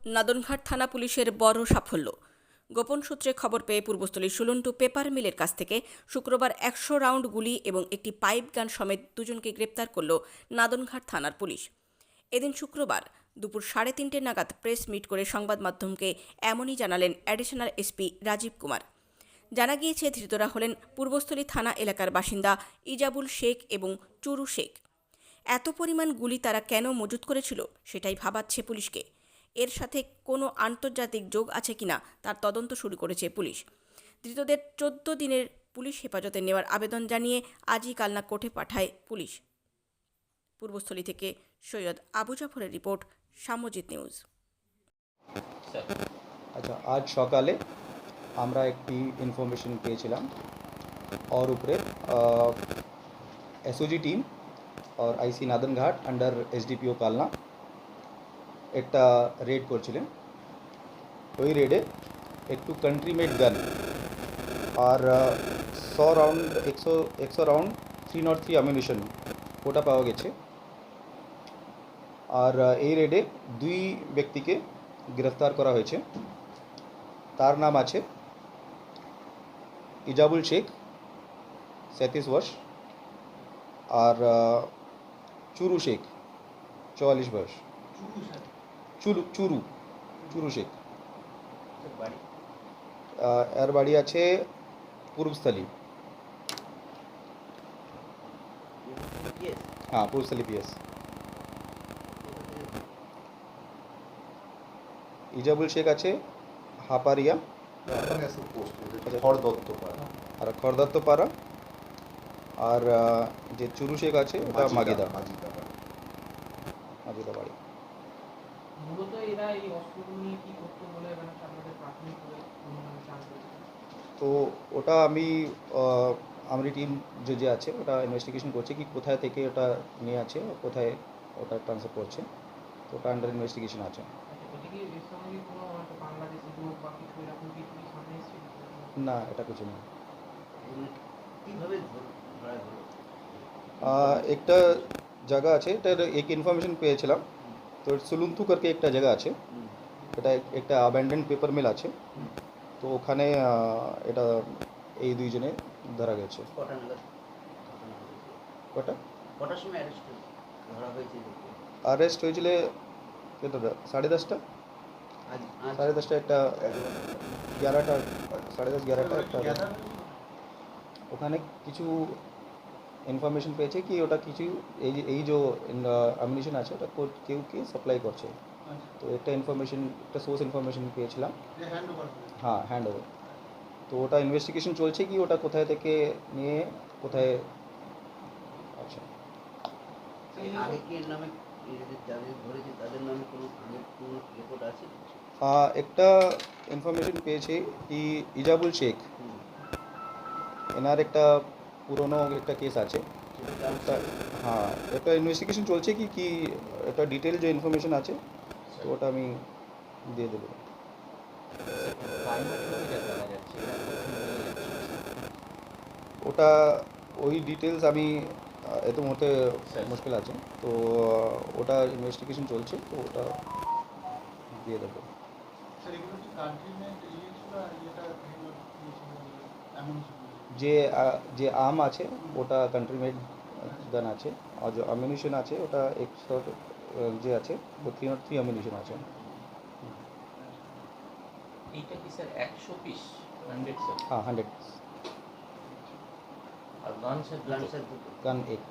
নাদনঘাট থানা পুলিশের বড় সাফল্য। গোপন সূত্রে খবর পেয়ে পূর্বস্থলীর সুলন্টু পেপার মিলের কাছ থেকে শুক্রবার একশো রাউন্ড গুলি এবং একটি পাইপ গান সমেত দুজনকে গ্রেপ্তার করল নাদনঘাট থানার পুলিশ। এদিন শুক্রবার দুপুর সাড়ে তিনটে নাগাদ প্রেস মিট করে সংবাদ মাধ্যমকে এমনই জানালেন অ্যাডিশনাল এসপি রাজীব কুমার। জানা গিয়েছে, ধৃতরা হলেন পূর্বস্থলী থানা এলাকার বাসিন্দা ইজাবুল শেখ এবং চুরু শেখ। এত পরিমাণ গুলি তারা কেন মজুত করেছিল সেটাই ভাবাচ্ছে পুলিশকে। এর সাথে কোনো আন্তর্জাতিক যোগ আছে কিনা তার তদন্ত শুরু করেছে পুলিশ ধৃতদের চোদ্দ দিনের পুলিশ হেফাজতে নেওয়ার আবেদন জানিয়ে আজই কালনা কোর্টে পাঠায় পুলিশ পূর্বস্থলী থেকে সৈয়দ আবু জাফরের রিপোর্ট সামজিৎ নিউজ আচ্ছা আজ সকালে আমরা একটি ইনফরমেশন পেয়েছিলাম और উপরে এসওজি টিম और IC Nadanghat under SDPO Kalna একটা রেড করছিলেন। ওই রেডে একটু কান্ট্রি মেড গান আর শো রাউন্ড একশো একশো round three not three ammunition ওটা পাওয়া গেছে। আর এই রেডে দুই ব্যক্তিকে গ্রেফতার করা হয়েছে। তার নাম আছে ইজাবুল শেখ সেতিশ বর্ষ আর চুরু শেখ, চুয়াল্লিশ বর্ষ চুরু চুরু চুরু শেখ। এর বাড়ি? আছে পূর্বস্থলী। হ্যাঁ পূর্বস্থলী পিএস ইজাবুল শেখ আছে হাপারিয়া। পাড়া আর খড়দত্ত পাড়া আর যে চুরু শেখ আছে ওটা মাগিদা। মাজিদা বাড়ি। মূলত এরা এই অস্ত্রগুলো নিয়ে কি করতো বলে মানে আপনাদের প্রাথমিকভাবে অনুমান জানতে পেরেছেন? তো ওটা আমি আমাদের টিম যে যে আছে ওটা ইনভেস্টিগেশন করছে কি কোথায় থেকে ওটা নিয়ে আছে কোথায় ওটা ট্রান্সফার করছে তো ওটা আন্ডার ইনভেস্টিগেশন আছে। আচ্ছা, এটা কি এর সঙ্গে কোনো হয়তো বাংলাদেশি লোক বা কিছু এরকম কিছু কি সামনে এসেছিল না এটা কিছু না। কীভাবে ধরা হলো আহ, একটা জায়গা আছে এটার এক ইনফরমেশন পেয়েছিলাম। তো সুলুন্থু করকে একটা জায়গা আছে। এটা একটা অ্যাবেন্ডেন্ট পেপার মিল আছে। তো ওখানে এটা এই দুইজনে ধরা গেছে। কটা কটার সময় অ্যারেস্ট ধরা হয়েছিল কত সাড়ে দশটা? সাড়ে দশটা একটা গ্যারাটা সাড়ে দশ গ্যারাটা একটা ওখানে কিছু ইনফরমেশন পেয়েছে কি ওটা কিছু এই যে এই যে অ্যামিনিশন আছে ওটা কেউ কে সাপ্লাই করছে। তো একটা ইনফরমেশন একটা সোর্স ইনফরমেশন পেয়েছিলাম। হ্যাঁ হ্যান্ড ওভার তো ওটা ইনভেস্টিগেশন চলছে কি? ওটা কোথায় থেকে নিয়ে কোথায় আচ্ছা। একটা ইনফরমেশন পেয়েছি কি ইজাবুল শেখ। এনার একটা পুরনো একটা কেস আছে। হ্যাঁ একটা ইনভেস্টিগেশন চলছে কি কি একটা ডিটেল যে ইনফরমেশন আছে তো ওটা আমি দিয়ে দেবো। ওটা ওই ডিটেলস আমি এত মুহূর্তে মুশকিল আছে। তো ওটা ইনভেস্টিগেশন চলছে তো ওটা দিয়ে দেবো। যে আহ, যে যে আম আছে ওটা কান্ট্রি মেড গান আছে। আর যে অ্যামিউনিশন আছে ওটা একশো যে আছে ও থ্রি নট থ্রি অ্যামিউনিশন আছে। এইটা কি স্যার একশো পিস হান্ড্রেড স্যার হ্যাঁ হান্ড্রেড আর গান স্যার গান স্যার গান এইট